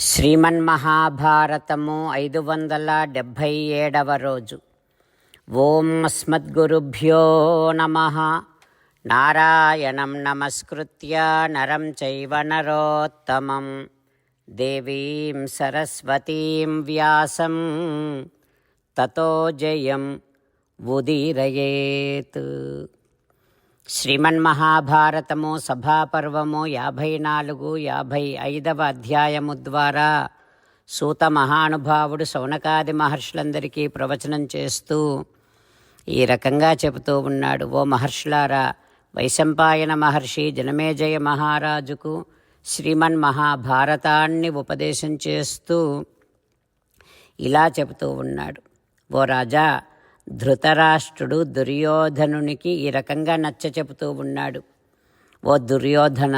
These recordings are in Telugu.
శ్రీమన్మహాభారతము ఐదు వందల డెబ్భై ఏడవ రోజు. ఓం అస్మద్గురుభ్యో నమ. నారాయణం నమస్కృత్య నరం చైవ నరోత్తమం. దేవీం సరస్వతీం వ్యాసం. తతో జయం ఉదీరయేత్. శ్రీమన్మహాభారతము సభాపర్వము యాభై నాలుగు యాభై ఐదవ అధ్యాయము ద్వారా సూత మహానుభావుడు శౌనకాది మహర్షులందరికీ ప్రవచనం చేస్తూ ఈ రకంగా చెబుతూ ఉన్నాడు. ఓ మహర్షులారా వైశంపాయన మహర్షి జనమేజయ మహారాజుకు శ్రీమన్ మహాభారతాన్ని ఉపదేశం చేస్తూ ఇలా చెబుతూ ఉన్నాడు. ఓ రాజా ధృతరాష్ట్రుడు దుర్యోధనునికి ఈ రకంగా నచ్చ చెబుతూ ఉన్నాడు. ఓ దుర్యోధన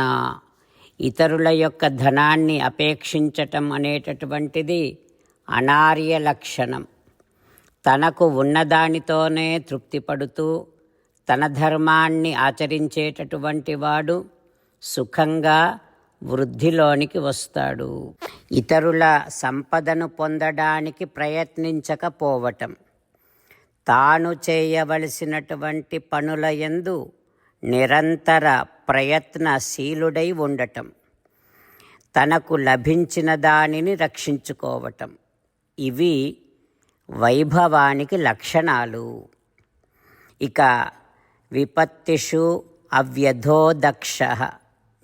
ఇతరుల యొక్క ధనాన్ని అపేక్షించటం అనేటటువంటిది అనార్య లక్షణం. తనకు ఉన్నదానితోనే తృప్తి పడుతూ తన ధర్మాన్ని ఆచరించేటటువంటి వాడు సుఖంగా వృద్ధిలోనికి వస్తాడు. ఇతరుల సంపదను పొందడానికి ప్రయత్నించకపోవటం. తాను చేయవలసినటువంటి పనుల యందు నిరంతర ప్రయత్నశీలుడై ఉండటం. తనకు లభించిన దానిని రక్షించుకోవటం. ఇవి వైభవానికి లక్షణాలు. ఇక విపత్తిషు అవ్యధోదక్ష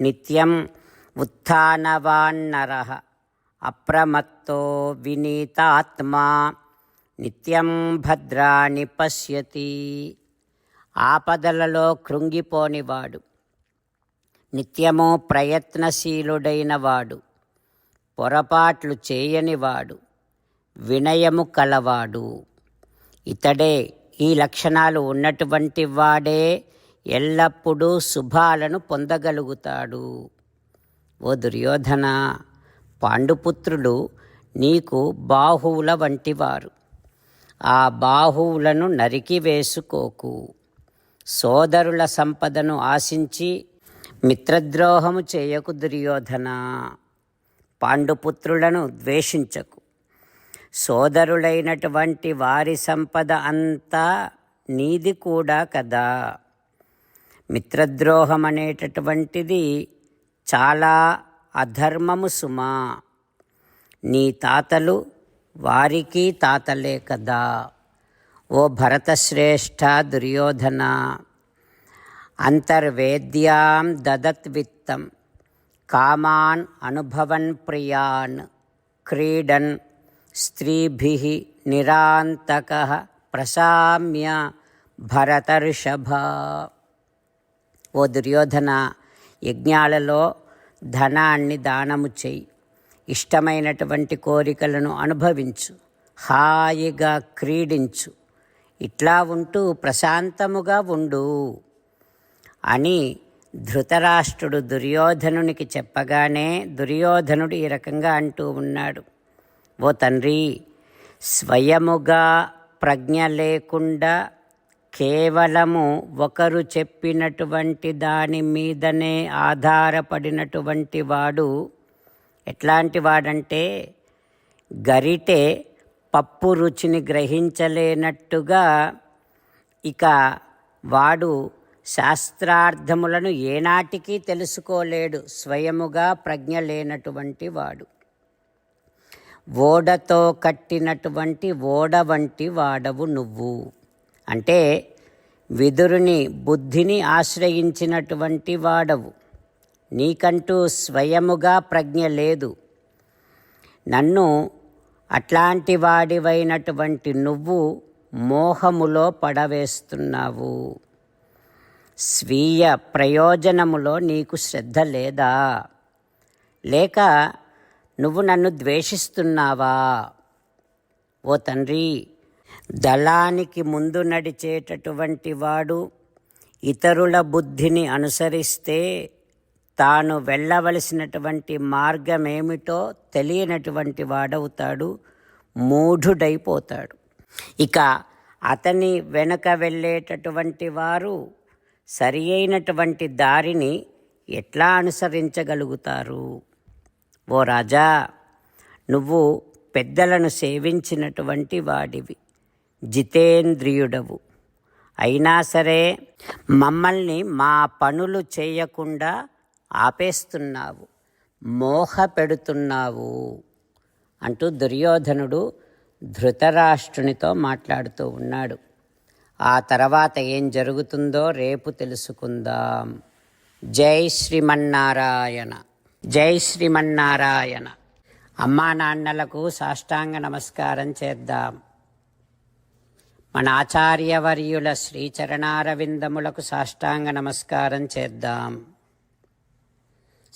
నిత్యం ఉత్నవాన్నర అప్రమత్తో వినీతాత్మా నిత్యం భద్రాన్ని పశ్యతి. ఆపదలలో కృంగిపోనివాడు. నిత్యము ప్రయత్నశీలుడైన వాడు పొరపాట్లు చేయనివాడు. వినయము కలవాడు. ఇతడే ఈ లక్షణాలు ఉన్నటువంటి వాడే ఎల్లప్పుడూ శుభాలను పొందగలుగుతాడు. ఓ దుర్యోధన పాండుపుత్రులు నీకు బాహువుల వంటివారు. ఆ బాహువులను నరికివేసుకోకు సోదరుల సంపదను ఆశించి మిత్రద్రోహము చేయకు దుర్యోధన. పాండుపుత్రులను ద్వేషించకు. సోదరులైనటువంటి వారి సంపద అంతా నీది కూడా కదా. మిత్రద్రోహం అనేటటువంటిది చాలా అధర్మము సుమా. నీ తాతలు వారికి తాతలే కదా. ఓ భరతశ్రేష్ఠ దుర్యోధన అంతర్వేద్యాం దదత్విత్తం కామాన్ అనుభవన్ ప్రియాన్ క్రీడన్ స్త్రీభి నిరాంతక ప్రశామ్య భరతర్షభ. ఓ దుర్యోధన యజ్ఞాలలో ధనాన్ని దానము చెయ్యి. ఇష్టమైనటువంటి కోరికలను అనుభవించు హాయిగా క్రీడించు. ఇట్లా ఉంటూ ప్రశాంతముగా ఉండు అని ధృతరాష్ట్రుడు దుర్యోధనునికి చెప్పగానే దుర్యోధనుడు ఈ రకంగా అంటూ ఉన్నాడు. ఓ తండ్రి స్వయముగా ప్రజ్ఞ లేకుండా కేవలము ఒకరు చెప్పినటువంటి దాని మీదనే ఆధారపడినటువంటి వాడు ఎట్లాంటి వాడంటే గరిటె పప్పు రుచిని గ్రహించలేనట్టుగా ఇక వాడు శాస్త్రార్థములను ఏనాటికి తెలుసుకోలేడు. స్వయముగా ప్రజ్ఞ లేనటువంటి వాడు. ఓడతో కట్టినటువంటి ఓడ వంటి వాడవు నువ్వు. అంటే విదురుని బుద్ధిని ఆశ్రయించినటువంటి వాడవు. నీకంటూ స్వయముగా ప్రజ్ఞ లేదు. నన్ను అట్లాంటి వాడివైనటువంటి నువ్వు మోహములో పడవేస్తున్నావు. స్వీయ ప్రయోజనములో నీకు శ్రద్ధ లేదా? లేక నువ్వు నన్ను ద్వేషిస్తున్నావా? ఓ తండ్రి దళానికి ముందు నడిచేటటువంటి వాడు ఇతరుల బుద్ధిని అనుసరిస్తే తాను వెళ్ళవలసినటువంటి మార్గమేమిటో తెలియనటువంటి వాడవుతాడు మూఢుడైపోతాడు. ఇక అతని వెనుక వెళ్ళేటటువంటి వారు సరి అయినటువంటి దారిని ఎట్లా అనుసరించగలుగుతారు? ఓ రాజా నువ్వు పెద్దలను సేవించినటువంటి వాడివి జితేంద్రియుడవు. అయినా సరే మమ్మల్ని మా పనులు చేయకుండా ఆపేస్తున్నావు మోహ పెడుతున్నావు అంటూ దుర్యోధనుడు ధృతరాష్ట్రునితో మాట్లాడుతూ ఉన్నాడు. ఆ తర్వాత ఏం జరుగుతుందో రేపు తెలుసుకుందాం. జై శ్రీమన్నారాయణ జై శ్రీమన్నారాయణ. అమ్మా నాన్నలకు సాష్టాంగ నమస్కారం చేద్దాం. మన ఆచార్యవర్యుల శ్రీచరణారవిందములకు సాష్టాంగ నమస్కారం చేద్దాం.